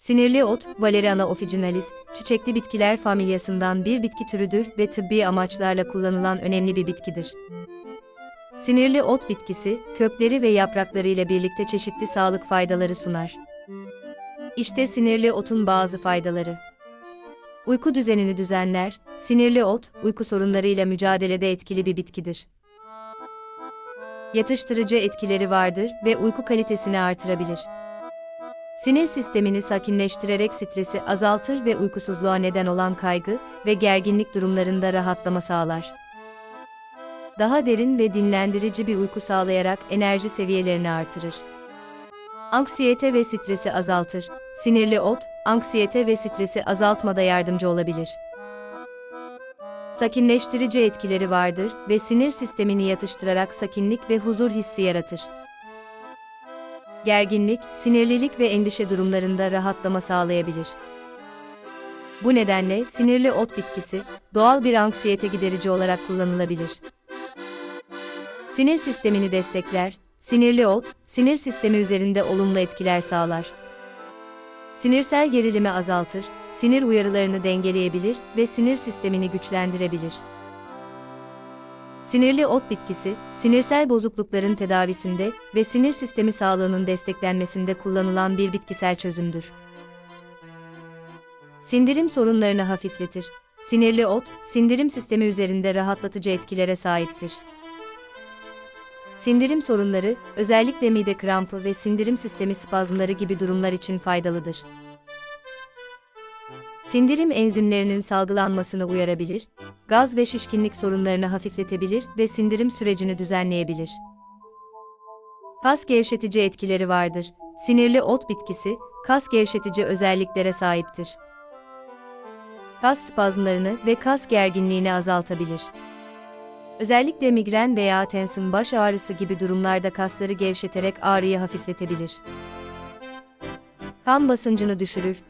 Sinirli ot, Valeriana officinalis, çiçekli bitkiler familyasından bir bitki türüdür ve tıbbi amaçlarla kullanılan önemli bir bitkidir. Sinirli ot bitkisi, kökleri ve yaprakları ile birlikte çeşitli sağlık faydaları sunar. İşte sinirli otun bazı faydaları. Uyku düzenini düzenler, sinirli ot, uyku sorunlarıyla mücadelede etkili bir bitkidir. Yatıştırıcı etkileri vardır ve uyku kalitesini artırabilir. Sinir sistemini sakinleştirerek stresi azaltır ve uykusuzluğa neden olan kaygı ve gerginlik durumlarında rahatlama sağlar. Daha derin ve dinlendirici bir uyku sağlayarak enerji seviyelerini artırır. Anksiyete ve stresi azaltır. Sinirli ot, anksiyete ve stresi azaltmada yardımcı olabilir. Sakinleştirici etkileri vardır ve sinir sistemini yatıştırarak sakinlik ve huzur hissi yaratır. Gerginlik, sinirlilik ve endişe durumlarında rahatlama sağlayabilir. Bu nedenle sinirli ot bitkisi, doğal bir anksiyete giderici olarak kullanılabilir. Sinir sistemini destekler, sinirli ot, sinir sistemi üzerinde olumlu etkiler sağlar. Sinirsel gerilimi azaltır, sinir uyarılarını dengeleyebilir ve sinir sistemini güçlendirebilir. Sinirli ot bitkisi, sinirsel bozuklukların tedavisinde ve sinir sistemi sağlığının desteklenmesinde kullanılan bir bitkisel çözümdür. Sindirim sorunlarını hafifletir. Sinirli ot, sindirim sistemi üzerinde rahatlatıcı etkilere sahiptir. Sindirim sorunları, özellikle mide krampı ve sindirim sistemi spazmları gibi durumlar için faydalıdır. Sindirim enzimlerinin salgılanmasını uyarabilir, gaz ve şişkinlik sorunlarını hafifletebilir ve sindirim sürecini düzenleyebilir. Kas gevşetici etkileri vardır. Sinirli ot bitkisi, kas gevşetici özelliklere sahiptir. Kas spazmlarını ve kas gerginliğini azaltabilir. Özellikle migren veya tensin baş ağrısı gibi durumlarda kasları gevşeterek ağrıyı hafifletebilir. Kan basıncını düşürür.